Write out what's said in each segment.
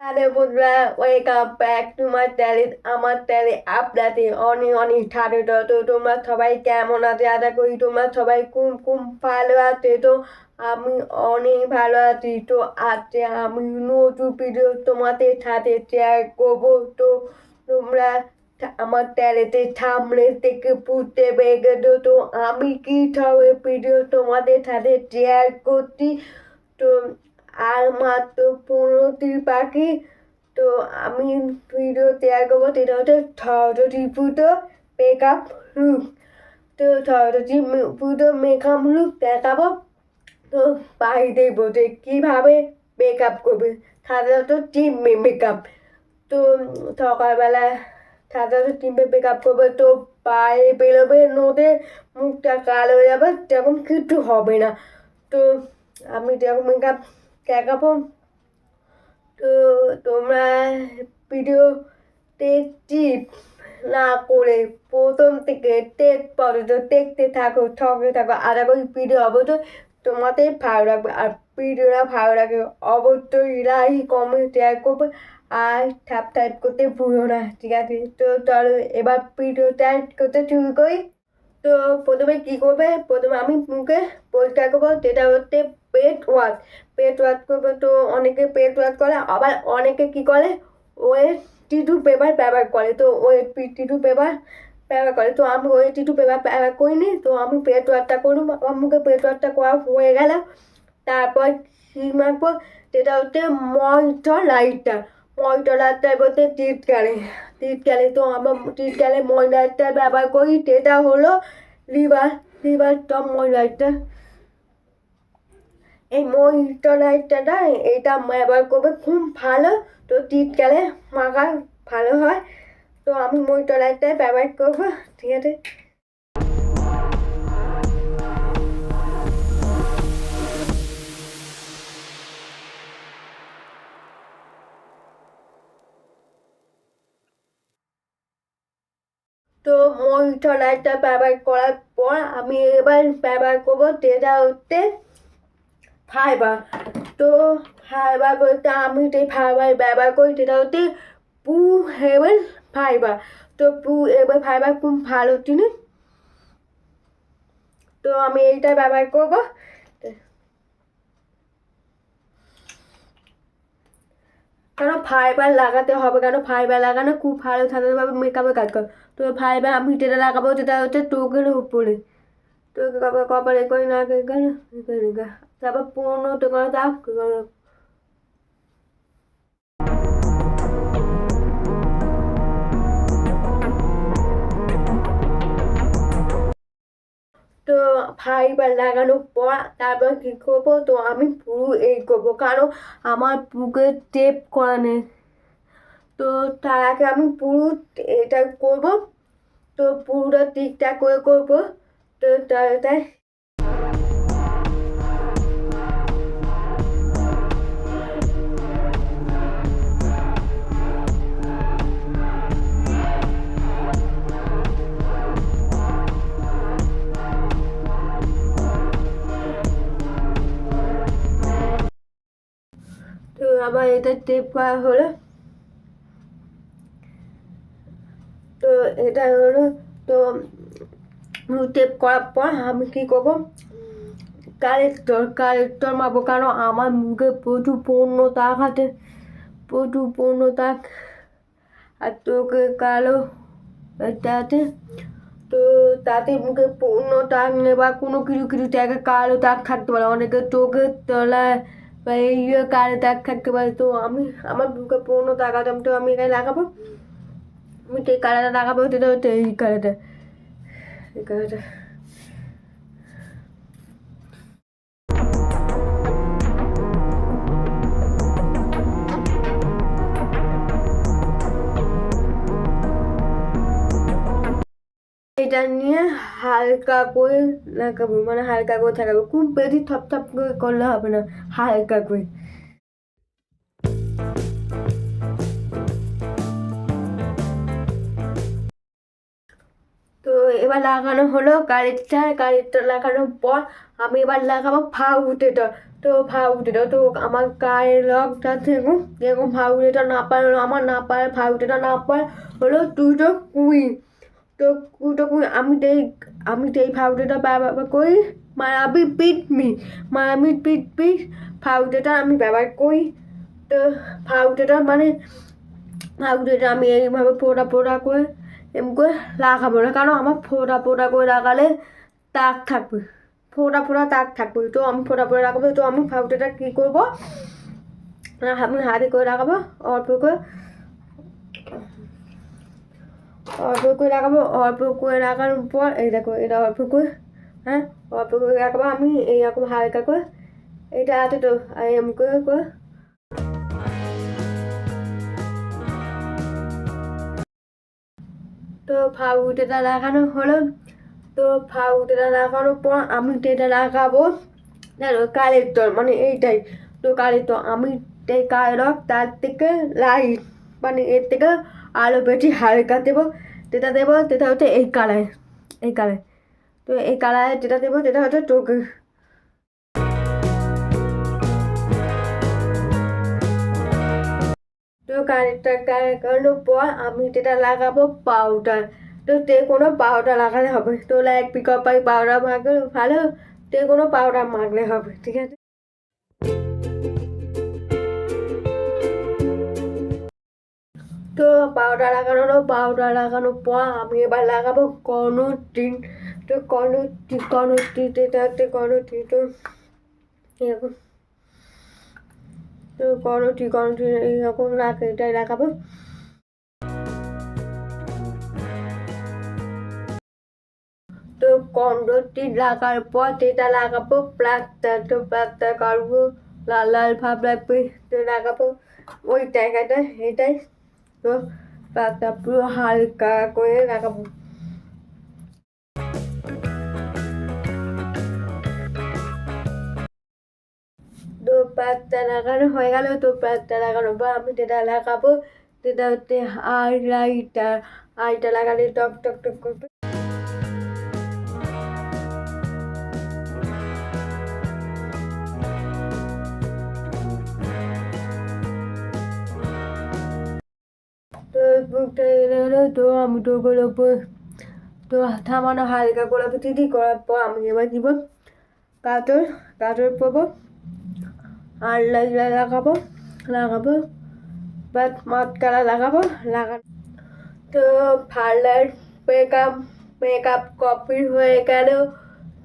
Hello বন্ধুরা welcome back to my channel আমার চ্যানেলে আপনাদের অনেক অনেক স্বাগত। তো তোমরা সবাই কেমন আছে? আশা করি তোমরা সবাই খুব খুব ভালো আছে। তো আমি অনেক ভালো আছি। তো আজকে আমি নতুন ভিডিও তোমাদের সাথে শেয়ার করব। তো তোমরা আমার চ্যানেলে সামনে থেকে পেরে গেছো তো আমি কী ভিডিও তোমাদের সাথে শেয়ার করছি? তো আর মাত্র পনেরোটি পাখি তো আমি ভিডিও শেয়ার করব, সেটা হচ্ছে পুজো মেকআপ লুক তো পুজো মেকআপ লুক দেখাবো। তো বাড়িতে বসে কীভাবে মেকআপ করবে। সাধারণত টিম মেকআপ তো সকালবেলা সাধারণত টিমে মেকআপ করবে। তো বাইরে বেরোবে নোটে মুখটা কালো হয়ে যাবে সেরকম কিছু হবে না। তো আমি যেরকম মেকআপ দেখাবো তো তোমরা ভিডিওতে টিপ না করে প্রথম থেকে টেক পর্যন্ত দেখতে থাকো সঙ্গে থাকো আর ওই ভিডিও অবশ্যই তোমাদের ভালো লাগবে আর ভিডিওটা ভালো লাগে অবশ্যই লাইক কমেন্ট শেয়ার করবে আর সাবস্ক্রাইব করতে ভুলো না ঠিক আছে তো চলো এবার ভিডিওটা করতে শুরু করি তো প্রথমে কী করবে? প্রথমে আমি মুখে পরিষ্কার করব, যেটা হচ্ছে পেট ওয়াশ। পেট ওয়াশ করব তো অনেকে পেট ওয়াশ করে, আবার অনেকে কী করে? ওয়েট টিটু পেপার ব্যবহার করে। তো ওয়েট টিটু পেপার ব্যবহার করে। তো আমি ওয়েট টিটু পেপার ব্যবহার করিনি, তো আমি পেট ওয়াশটা করুম আমার মুখে পেট ওয়াশটা করা হয়ে গেল। তারপর কী মাখবো? যেটা হচ্ছে ময়শ্চারাইজার। ময়শ্চারাইজার বলতে টিটকারি টিটকারি তো আমার টিটকারি ময়শ্চারাইজার ব্যবহার করি, সেটা হলো লিভার লিভার টপ ময়শ্চারাইজার এই ময়শ্চারাইজারটা এটা ব্যবহার করবে, খুব ভালো। তো শীতকালে মাখা ভালো হয়, তো আমি ময়শ্চারাইজার ব্যবহার করব, ঠিক আছে? তো ময়শ্চারাইজার ব্যবহার করার পর আমি এবার ব্যবহার করব যেটা হচ্ছে ফাইবার। তো ফাইবার বলতে আমি যে ফাইবার ব্যবহার করি সেটা হচ্ছে পু হেভেন ফাইবার। তো পু হেভেন ফাইবার খুব ভালো জিনিস। তো আমি এইটা ব্যবহার করব। কেন ফাইবার লাগাতে হবে কেন ফাইবার লাগানো খুব ভালো সাধারণভাবে মেকআপে কাজ করে তো ফাইবার আমি যেটা লাগাবো যেটা হচ্ছে টোকের উপরে তো কপালে করে না তারপর পুরোনো টোকা দাও তো ফাইবার লাগানোর পর তারপর কী করব? তো আমি পুরো এই করব। কারণ আমার বুকে টেপ করা নেই। তো তার আগে আমি পুরো এটা করব। তো পুরোটা ঠিকঠাক করে করব। তো তাই আবার এটা টেপ করা হলো। তো এটা হলো, তো টেপ করার পর আমি কী করব? কারেক্টর কারেক্টর মাপবো কারণ আমার মুখে প্রচুর পণ্য তাক আছে, প্রচুর পণ্য তাক আর তোকে কালো আছে, তো তাতে মুখে পণ্য তাক নেই বা কোনো কিছু কিছু জায়গায় কালো তাক থাকতে পারে। অনেকে চোখের তলায় বা এই কালো দাগ থাকতে পারে তো আমি, আমার বুকে পুরোনো দাম তো আমি এখানে লাগাবো। আমি এই কালারটা লাগাবো হচ্ছে এই কালারটা এই কালারটা এটা নিয়ে হালকা করে লাগাবো মানে হালকা করে থাকাবো খুব বেশি থপ থপ করে করলে হবে না, হালকা করে। তো এবার লাগানো হলো কারেন্টটা কারেন্টটা লাগানোর পর আমি এবার লাগাবো ফাউন্ডেশন তো ফাউটেটা তো আমার গায়ের রংটা থেকে যেরকম ফাউটেটা না পায় আমার না পায় ফাউটেটা না পায় হলো কুই আমি যেই আমি যেই ফাউটেটা ব্যবহার করি মায়াবি পিটমি মায়াবি পিটমি ফাউটেটা আমি ব্যবহার করি। তো ফাউটেটা মানে ফাউটেটা আমি এইভাবে ফোড়া ফোড়া করে এমনি করে লাগাবো না, কারণ আমার ফোড়া ফোড়া করে লাগালে দাগ থাকবে, ফোড়া ফোড়া দাগ থাকবে। তো আমি ফোড়া ফোড়া লাগাবো, তো আমি ফাউটেটা কী করব? আমি হাতে করে লাগাবো, অল্প করে অল্প করে লাগাবো অল্প করে লাগানোর পর, এই দেখো, এটা অল্প করে হ্যাঁ অল্প করে লাগাবো আমি এইরকম হালকা করে, এটা আছে তো এম করে করে। তো ফাউটেটা লাগানো হলো, তো ফাউটেটা লাগানোর পর আমি যেটা লাগাবো জানো তল মানে এইটাই, তো কালের তল, আমি এই কালক তার থেকে লাইট মানে এর থেকে আলো বেশি হালকা দেবো, যেটা দেবো সেটা হচ্ছে এই কালার এই কালার তো এই কালার যেটা দেবো, সেটা হচ্ছে চোখে। তো কারেন্টটা লাগানোর পর আমি যেটা লাগাবো পাউডার। তো তে কোনো পাউডার লাগালে হবে। তো লাইক, পিকআপ, পাই, পাউডার মাখলে ভালো তে কোনো পাউডার মাখলে হবে, ঠিক আছে? তো পাউডার লাগানো হলো পাউডার লাগানোর পর আমি এবার লাগাবো কর্নটিন তো কর্নটি যেটা হচ্ছে কর্নটি তো এরকম। তো কর্নটি কর্নটি এইরকম রাখে, এটাই লাগাবো। তো কন্ডটি লাগার পর যেটা লাগাবো প্লাস্টার, তো প্লাস্টার করব লাল লাল ভাব লাগবে তো লাগাবো। ওই জায়গাটা, এটাই। তো পাতা পুরো হালকা করে লাগাবো। তো পাতা লাগানো হয়ে গেল, তো পাতা লাগানোর বা আমি যেটা লাগাবো সেটা হচ্ছে হাইলাইটার আইটা লাগালে টক টক টক করবে। তো আমি তো করে তো থামানো হালকা করে দিদি করার পর আমি এবার দিব কাতর কাতর পাবো আর লাগাবো লাগাবো বাট মাতকালা লাগাবো লাগানো তো পার্লার মেকআপ মেকআপ কপি হয়ে গেল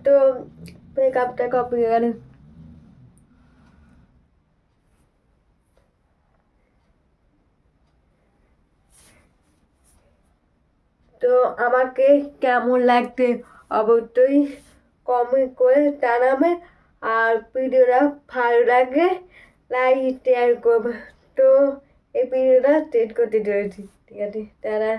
তো মেকআপটা কপি হয়ে গেল তো আমাকে কেমন লাগছে? অবশ্যই কমেন্ট করে জানাবে। আর ভিডিওটা ভালো লাগে লাইক শেয়ার করবে। তো এই ভিডিওটা শেষ করতে চলেছি। ঠিক আছে তারা